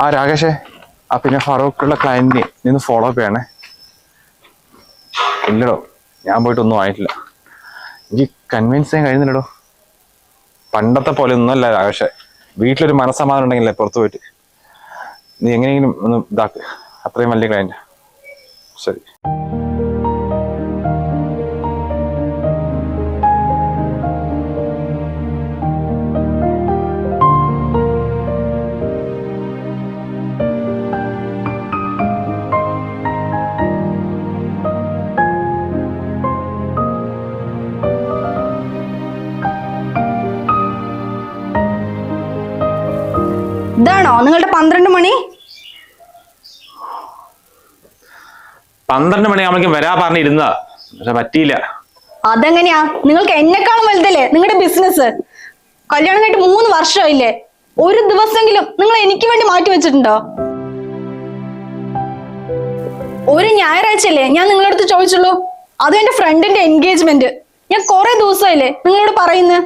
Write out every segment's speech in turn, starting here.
ആ രാകേഷേ ആ പിന്നെ ഫറൂഖുള്ള ക്ലയന്റിനെ നിന്ന് ഫോളോ അപ്പ് ചെയ്യണേ. ഇല്ലടോ ഞാൻ പോയിട്ടൊന്നും ആയിട്ടില്ല എനിക്ക് കൺവിൻസ് ചെയ്യാൻ കഴിയുന്നില്ലടോ പണ്ടത്തെ പോലെ ഒന്നുമല്ല രാകേഷേ. വീട്ടിലൊരു മനസ്സമാധാനം ഉണ്ടെങ്കിലേ പുറത്ത് പോയിട്ട്. നീ എങ്ങനെയെങ്കിലും ഒന്ന് ഇതാക്ക്. അത്രയും വലിയ ക്ലയന്റ് ശരി. നിങ്ങളുടെ പന്ത്രണ്ട് മണി? പന്ത്രണ്ട് മണിയാകുമ്പോഴേക്കും വരാ പറഞ്ഞിരുന്ന പക്ഷെ പറ്റിയില്ല. അതെങ്ങനെയാ? നിങ്ങൾക്ക് എന്നെക്കാളും വലുതല്ലേ? നിങ്ങളുടെ ബിസിനസ് കല്യാണം കഴിഞ്ഞിട്ട് മൂന്ന് വർഷമായില്ലേ? ഒരു ദിവസമെങ്കിലും നിങ്ങൾ എനിക്ക് വേണ്ടി മാറ്റി വെച്ചിട്ടുണ്ടോ? ഒരു ഞായറാഴ്ചയല്ലേ ഞാൻ നിങ്ങളുടെ അടുത്ത് ചോദിച്ചുള്ളൂ. അതും എന്റെ ഫ്രണ്ടിന്റെ എൻഗേജ്മെന്റ് ഞാൻ കുറെ ദിവസമായില്ലേ നിങ്ങളോട് പറയുന്നു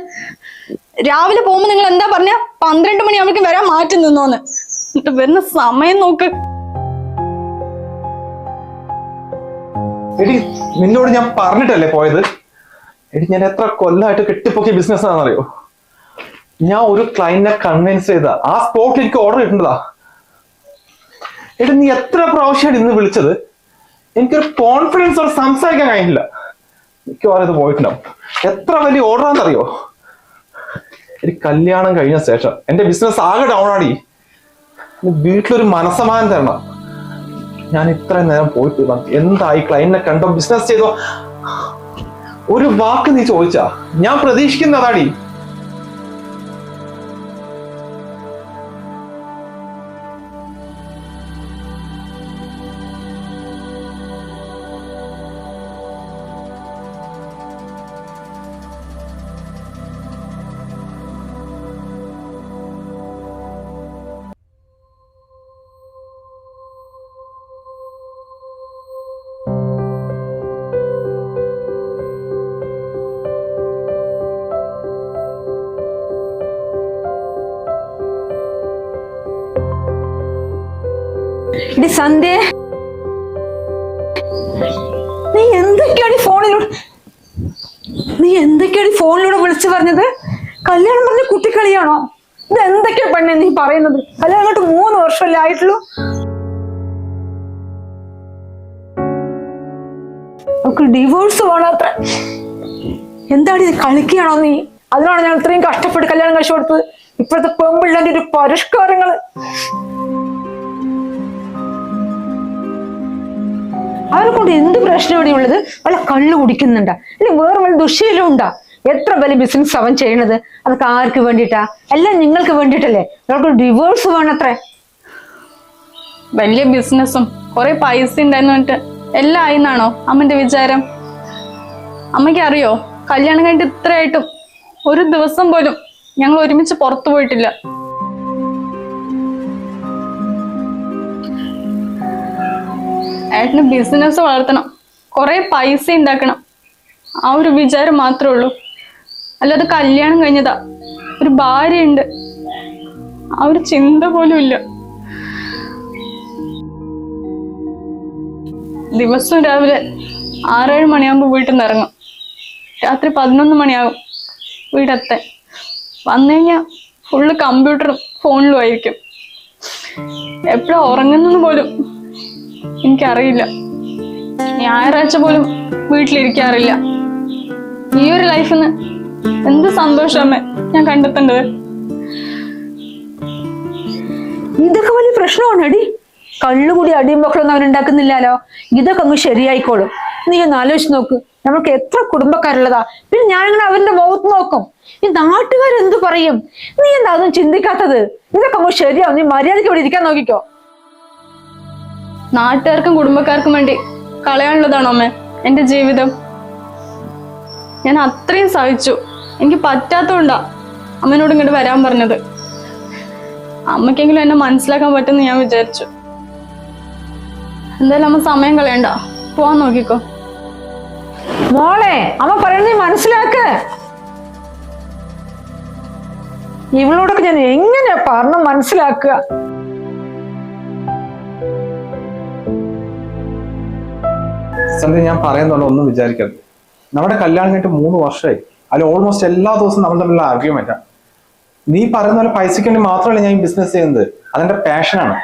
രാവിലെ പോകുമ്പോ നിങ്ങൾ എന്താ പറഞ്ഞ? പന്ത്രണ്ട് മണിയാകുമ്പോഴേക്കും വരാൻ മാറ്റി നിന്നോന്ന്. എന്നിട്ട് വരുന്ന സമയം നോക്ക്. എടി നിന്നോട് ഞാൻ പറഞ്ഞിട്ടല്ലേ പോയത്? എടി ഞാൻ എത്ര കൊല്ലമായിട്ട് കെട്ടിപ്പൊക്കിയ ബിസിനസ് ആണെന്നറിയോ ഞാൻ ഒരു ക്ലയന്റിനെ കൺവിൻസ് ചെയ്ത. ആ സ്പോട്ടിൽ എനിക്ക് ഓർഡർ കിട്ടുന്നതാ എടി നീ എത്ര പ്രാവശ്യമാണ് ഇന്ന് വിളിച്ചത്? എനിക്കൊരു കോൺഫിഡൻസ് സംസാരിക്കാൻ കഴിഞ്ഞില്ല. മിക്കവാറും ഇത് പോയിട്ടുണ്ടാവും എത്ര വലിയ ഓർഡർ ആണെന്നറിയോ? എനിക്ക് കല്യാണം കഴിഞ്ഞ ശേഷം എന്റെ ബിസിനസ് ആകെ ഡൗൺ ആടി. വീട്ടിലൊരു മനസ്സമാനം തരണം. ഞാൻ ഇത്രയും നേരം പോയിട്ട്. എന്തായി ക്ലയന്റിനെ കണ്ടോ? ബിസിനസ് ചെയ്തോ? ഒരു വാക്ക് നീ ചോദിച്ചാ? ഞാൻ പ്രതീക്ഷിക്കുന്നതാടി. ഇടി സന്ധ്യ. നീ എന്തൊക്കെയാണ് ഫോണിലൂടെ നീ എന്തൊക്കെയാണ് ഫോണിലൂടെ വിളിച്ചു പറഞ്ഞത്? കല്യാണം പറഞ്ഞ കുട്ടിക്കളിയാണോ? ഇത് എന്തൊക്കെയാ പെണ്ണെ നീ പറയുന്നത്? കല്യാണം അങ്ങോട്ട് മൂന്ന് വർഷമല്ലേ ആയിട്ടുള്ളൂ? അവൾക്ക് ഡിവോഴ്സ് വേണത്ര. എന്താണ് ഇത് കളിക്കുകയാണോ നീ? അതിനാണ് ഞാൻ ഇത്രയും കഷ്ടപ്പെട്ട് കല്യാണം കഴിച്ചു കൊടുത്തത്. ഇപ്പോഴത്തെ പെമ്പിള്ളന്റെ ഒരു പരിഷ്കാരങ്ങൾ. അവരെ കൊണ്ട് എന്ത് പ്രശ്നം ഇവിടെ ഉള്ളത്? വല്ല കള്ളു കുടിക്കുന്നുണ്ടാ. ഇനി വേറെ വല്ല ദുശീലം ഉണ്ടാ? എത്ര വലിയ ബിസിനസ് അവൻ ചെയ്യണത്? അതൊക്കെ ആർക്ക് വേണ്ടിയിട്ടാ? എല്ലാം നിങ്ങൾക്ക് വേണ്ടിയിട്ടല്ലേ? അവർക്ക് ഡിവോഴ്സ് വേണത്രേ. വലിയ ബിസിനസ്സും കുറെ പൈസ ഉണ്ടായിരുന്നു പറഞ്ഞിട്ട് എല്ലാം ആയിന്നാണോ അമ്മന്റെ വിചാരം? അമ്മയ്ക്ക് അറിയോ? കല്യാണം കഴിഞ്ഞിട്ട് ഇത്രയായിട്ടും ഒരു ദിവസം പോലും ഞങ്ങൾ ഒരുമിച്ച് പുറത്തു പോയിട്ടില്ല. ഏട്ടന് ബിസിനസ് വളർത്തണം. കുറെ പൈസ ഉണ്ടാക്കണം. ആ ഒരു വിചാരം മാത്രമേ ഉള്ളൂ. അല്ലാതെ കല്യാണം കഴിഞ്ഞതാ. ഒരു ഭാര്യയുണ്ട്. ആ ഒരു ചിന്ത പോലും ഇല്ല. ദിവസവും രാവിലെ ആറേഴ് മണിയാകുമ്പോൾ വീട്ടിൽ നിന്ന് ഇറങ്ങും. രാത്രി പതിനൊന്ന് മണിയാകും വീടെത്താൻ. വന്നു കഴിഞ്ഞാൽ ഫുള്ള് കമ്പ്യൂട്ടറും ഫോണിലും ആയിരിക്കും. എപ്പോഴും ഉറങ്ങുന്നെന്ന് പോലും എനിക്കറിയില്ല. ഞായറാഴ്ച പോലും വീട്ടിലിരിക്കാറില്ല. ഈ ഒരു ലൈഫിൽ നിന്ന് എന്ത് സന്തോഷമേ ഞാൻ കണ്ടെത്തേണ്ടത്? ഇതൊക്കെ വലിയ പ്രശ്നമാണ് അടി കള്ളുകൂടി അടിയും മക്കളൊന്നും അവരുണ്ടാക്കുന്നില്ലല്ലോ ഇതൊക്കെ അങ്ങ് ശരിയായിക്കോളും. നീ ഒന്ന് ആലോചിച്ച് നോക്ക്. നമ്മൾക്ക് എത്ര കുടുംബക്കാരുള്ളതാ. പിന്നെ ഞാനിങ്ങനെ അവരുടെ മുഖത്ത് നോക്കും. ഈ നാട്ടുകാരെന്ത് പറയും? നീ എന്താ അതൊന്നും ചിന്തിക്കാത്തത്? ഇതൊക്കെ അങ്ങ് ശരിയാവും. നീ മര്യാദയ്ക്ക് ഇവിടെ ഇരിക്കാൻ നോക്കിക്കോ. നാട്ടുകാർക്കും കുടുംബക്കാർക്കും വേണ്ടി കളയാനുള്ളതാണോ അമ്മേ? എന്റെ ജീവിതം. ഞാൻ അത്രയും സഹിച്ചു. എനിക്ക് പറ്റാത്തോണ്ടാ അമ്മനോട് ഇങ്ങോട്ട് വരാൻ പറഞ്ഞത്. അമ്മയ്ക്കെങ്കിലും എന്നെ മനസ്സിലാക്കാൻ പറ്റുമെന്ന് ഞാൻ വിചാരിച്ചു. എന്തായാലും അമ്മ സമയം കളയണ്ട. പോവാൻ നോക്കിക്കോ. മോളെ അമ്മ പറയുന്നത് മനസ്സിലാക്ക്. ഇവളോടൊക്കെ ഞാൻ എങ്ങനെയാ പറഞ്ഞു മനസ്സിലാക്കുക? സന്ധ്യ ഞാൻ പറയുന്നുള്ള ഒന്നും വിചാരിക്കരുത്. നമ്മുടെ കല്യാണം കഴിഞ്ഞിട്ട് മൂന്ന് വർഷമായി. അതിൽ ഓൾമോസ്റ്റ് എല്ലാ ദിവസവും നമ്മൾ തമ്മിലുള്ള ആർഗ്യുമെന്റാ നീ പറയുന്ന പോലെ പൈസയ്ക്ക് വേണ്ടി മാത്രമല്ല ഞാൻ ബിസിനസ് ചെയ്യുന്നത്. അതെന്റെ പാഷനാണ്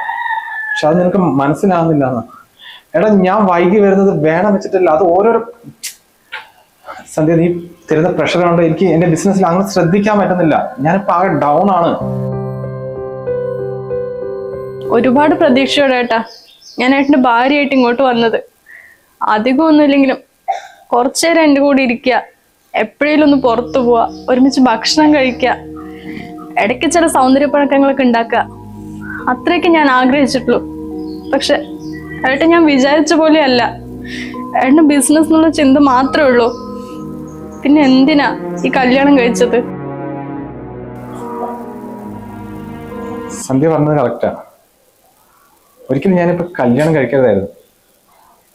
പക്ഷെ അത് നിനക്ക് മനസ്സിലാകുന്നില്ല എടാ ഞാൻ വൈകി വരുന്നത് വേണം വെച്ചിട്ടില്ല. അത് ഓരോരോ സന്ധ്യ നീ തരുന്ന പ്രഷർ കൊണ്ട് എനിക്ക് എന്റെ ബിസിനസ്സിൽ അങ്ങനെ ശ്രദ്ധിക്കാൻ പറ്റുന്നില്ല. ഞാനിപ്പോ ആകെ ഡൗൺ ആണ്. ഒരുപാട് പ്രതീക്ഷയോടെ ഏട്ടാ. ഞാൻ ഏട്ടന്റെ ഭാര്യയായിട്ട് ഇങ്ങോട്ട് വന്നത്. അധികം ഒന്നുമില്ലെങ്കിലും കുറച്ചു നേരം എന്റെ കൂടെ ഇരിക്കുക. എപ്പോഴേലും ഒന്ന് പുറത്തു പോവാ ഒരുമിച്ച് ഭക്ഷണം കഴിക്കുക. ഇടയ്ക്ക് ചില സൗന്ദര്യപ്പഴക്കങ്ങളൊക്കെ ഉണ്ടാക്കുക. അത്രയൊക്കെ ഞാൻ ആഗ്രഹിച്ചിട്ടുള്ളൂ. പക്ഷെ ഏട്ടൻ ഞാൻ വിചാരിച്ച പോലെയല്ല. ഏട്ടന് ബിസിനസ് എന്നുള്ള ചിന്ത മാത്രമേ ഉള്ളൂ. പിന്നെ എന്തിനാ ഈ കല്യാണം കഴിച്ചത്? സന്ധ്യ പറഞ്ഞത് കറക്റ്റാ ഒരിക്കലും ഞാനിപ്പോ കല്യാണം കഴിക്കരുതായിരുന്നു.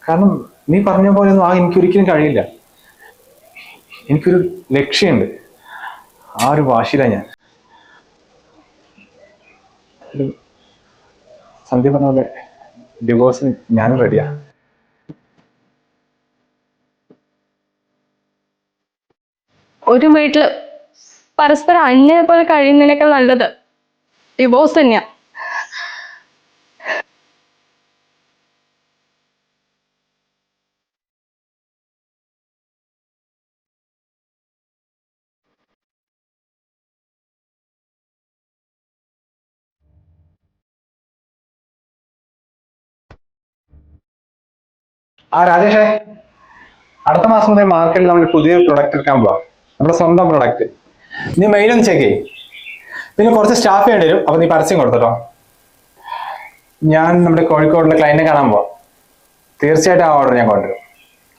കാരണം നീ പറഞ്ഞ പോലെ ഒന്നും ആ എനിക്ക് ഒരിക്കലും കഴിയില്ല. എനിക്കൊരു ലക്ഷ്യമുണ്ട്. ആ ഒരു വാശിയിലാണ് ഞാൻ. സന്ധ്യ പറഞ്ഞ പോലെ ഡിവോഴ്സിന് ഞാനും റെഡിയാ ഒരു വീട്ടിൽ പരസ്പരം അന്യനെ പോലെ കഴിയുന്നതിനേക്കാൾ നല്ലത് ഡിവോഴ്സ് തന്നെയാ. ആ രാജേഷേ അടുത്ത മാസം മുതൽ മാർക്കറ്റിൽ നമ്മൾ പുതിയ പ്രൊഡക്റ്റ് എടുക്കാൻ പോവാം. നമ്മുടെ സ്വന്തം പ്രൊഡക്റ്റ് നീ ഒന്ന് ചെക്ക് ചെയ്യും. പിന്നെ കുറച്ച് സ്റ്റാഫ് വേണ്ടി വരും. അപ്പൊ നീ പരസ്യം കൊടുത്തോ. ഞാൻ നമ്മുടെ കോഴിക്കോടുള്ള ക്ലയന്റിനെ കാണാൻ പോവാം. തീർച്ചയായിട്ടും ആ ഓർഡർ ഞാൻ കൊണ്ടുവരും.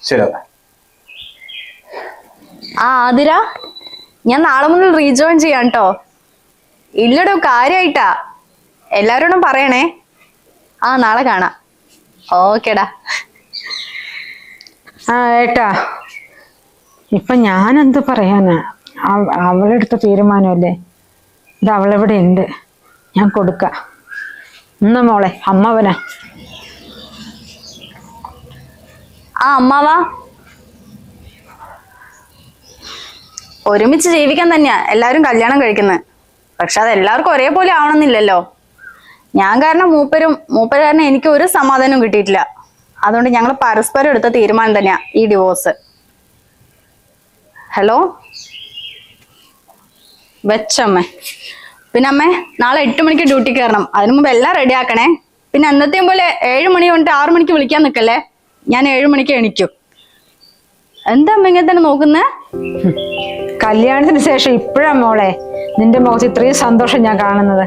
ശരി ആ ആതിര ഞാൻ നാളെ മുതൽ റീജോയിൻ ചെയ്യാം കേട്ടോ ഇല്ലടോ കാര്യായിട്ടാ. എല്ലാരോടും പറയണേ. ആ നാളെ കാണാം. ഓക്കേടാ. ആ ഏട്ടാ. ഇപ്പൊ ഞാൻ എന്ത് പറയാനാ? അവ- അവളെടുത്ത തീരുമാനമല്ലേ? ഇത് അവളെവിടെ ഉണ്ട് ഞാൻ കൊടുക്ക. എന്നാ മോളെ അമ്മവനാ. ആ അമ്മാവാ. ഒരുമിച്ച് ജീവിക്കാൻ തന്നെയാ എല്ലാവരും കല്യാണം കഴിക്കുന്നത് പക്ഷെ അത് എല്ലാവർക്കും ഒരേപോലെ ആവണമെന്നില്ലല്ലോ. ഞാൻ കാരണം മൂപ്പരും മൂപ്പര് കാരണം എനിക്ക് ഒരു സമാധാനവും കിട്ടിയിട്ടില്ല. അതുകൊണ്ട് ഞങ്ങൾ പരസ്പരം എടുത്ത തീരുമാനം തന്നെയാ ഈ ഡിവോഴ്സ് ഹലോ വെച്ചമ്മേ. പിന്നെ അമ്മേ നാളെ എട്ട് മണിക്ക് ഡ്യൂട്ടി കയറണം അതിനു മുമ്പ് എല്ലാം റെഡി ആക്കണേ. പിന്നെ അന്നത്തെയും പോലെ ഏഴ് മണി കൊണ്ട് ആറു മണിക്ക് വിളിക്കാൻ നിൽക്കല്ലേ ഞാൻ ഏഴ് മണിക്ക് എണിക്കും. എന്താ അമ്മ ഇങ്ങനെ തന്നെ നോക്കുന്നേ? കല്യാണത്തിന് ശേഷം ഇപ്പോഴാ മോളെ. നിന്റെ മുഖത്ത് ഇത്രയും സന്തോഷം ഞാൻ കാണുന്നത്.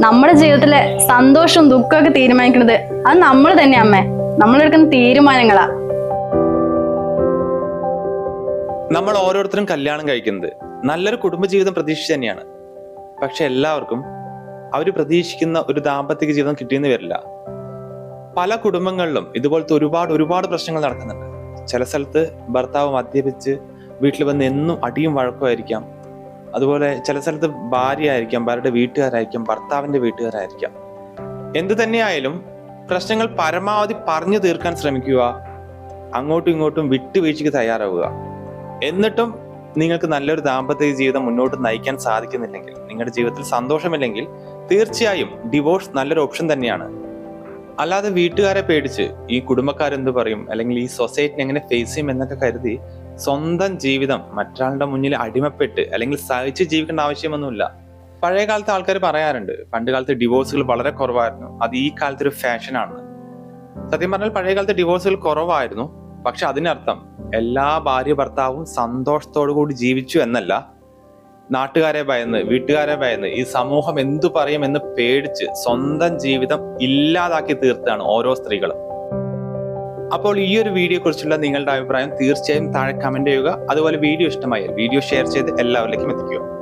നമ്മുടെ ജീവിതത്തിലെ സന്തോഷവും ദുഃഖമൊക്കെ തീരുമാനിക്കുന്നത് അത് നമ്മൾ തന്നെ അമ്മേ. നമ്മളെടുക്കുന്ന തീരുമാനങ്ങളാ. നമ്മൾ ഓരോരുത്തരും കല്യാണം കഴിക്കുന്നത് നല്ലൊരു കുടുംബജീവിതം പ്രതീക്ഷിച്ച് തന്നെയാണ്. പക്ഷെ എല്ലാവർക്കും അവർ പ്രതീക്ഷിക്കുന്ന ഒരു ദാമ്പത്തിക ജീവിതം കിട്ടിയെന്ന് വരില്ല. പല കുടുംബങ്ങളിലും ഇതുപോലത്തെ ഒരുപാട് ഒരുപാട് പ്രശ്നങ്ങൾ നടക്കുന്നുണ്ട്. ചില സ്ഥലത്ത് ഭർത്താവ് മദ്യപിച്ച് വീട്ടിൽ വന്ന് എന്നും അടിയും വഴക്കുമായിരിക്കാം അതുപോലെ ചില സ്ഥലത്ത് ഭാര്യ ആയിരിക്കാം ഭാര്യയുടെ വീട്ടുകാരായിരിക്കാം ഭർത്താവിന്റെ വീട്ടുകാരായിരിക്കാം. എന്ത് തന്നെയായാലും പ്രശ്നങ്ങൾ പരമാവധി പറഞ്ഞു തീർക്കാൻ ശ്രമിക്കുക അങ്ങോട്ടും ഇങ്ങോട്ടും വിട്ടുവീഴ്ചയ്ക്ക് തയ്യാറാവുക. എന്നിട്ടും നിങ്ങൾക്ക് നല്ലൊരു ദാമ്പത്യ ജീവിതം മുന്നോട്ട് നയിക്കാൻ സാധിക്കുന്നില്ലെങ്കിൽ നിങ്ങളുടെ ജീവിതത്തിൽ സന്തോഷമില്ലെങ്കിൽ തീർച്ചയായും ഡിവോഴ്സ് നല്ലൊരു ഓപ്ഷൻ തന്നെയാണ്. അല്ലാതെ വീട്ടുകാരെ പേടിച്ച് ഈ കുടുംബക്കാരെന്ത് പറയും? അല്ലെങ്കിൽ ഈ സൊസൈറ്റിനെ എങ്ങനെ ഫേസ് ചെയ്യും എന്നൊക്കെ കരുതി സ്വന്തം ജീവിതം മറ്റൊരാളുടെ മുന്നിൽ അടിമപ്പെട്ട് അല്ലെങ്കിൽ സഹിച്ച് ജീവിക്കേണ്ട ആവശ്യമൊന്നുമില്ല. പഴയ കാലത്തെ ആൾക്കാർ പറയാറുണ്ട് പണ്ട് കാലത്ത് ഡിവോഴ്സുകൾ വളരെ കുറവായിരുന്നു. അത് ഈ കാലത്ത് ഒരു ഫാഷനാണ് സത്യം പറഞ്ഞാൽ പഴയ കാലത്ത് ഡിവോഴ്സുകൾ കുറവായിരുന്നു. പക്ഷെ അതിനർത്ഥം എല്ലാ ഭാര്യ ഭർത്താവും സന്തോഷത്തോടു കൂടി ജീവിച്ചു എന്നല്ല നാട്ടുകാരെ ഭയന്ന് വീട്ടുകാരെ ഭയന്ന് ഈ സമൂഹം എന്തു പറയും എന്ന് പേടിച്ച് സ്വന്തം ജീവിതം ഇല്ലാതാക്കി തീർത്താണ് ഓരോ സ്ത്രീകളും. അപ്പോൾ ഈ ഒരു വീഡിയോ കുറിച്ചുള്ള നിങ്ങളുടെ അഭിപ്രായം തീർച്ചയായും താഴെ കമന്റ് ചെയ്യുക. അതുപോലെ വീഡിയോ ഇഷ്ടമായി വീഡിയോ ഷെയർ ചെയ്ത് എല്ലാവരിലേക്കും എത്തിക്കുക.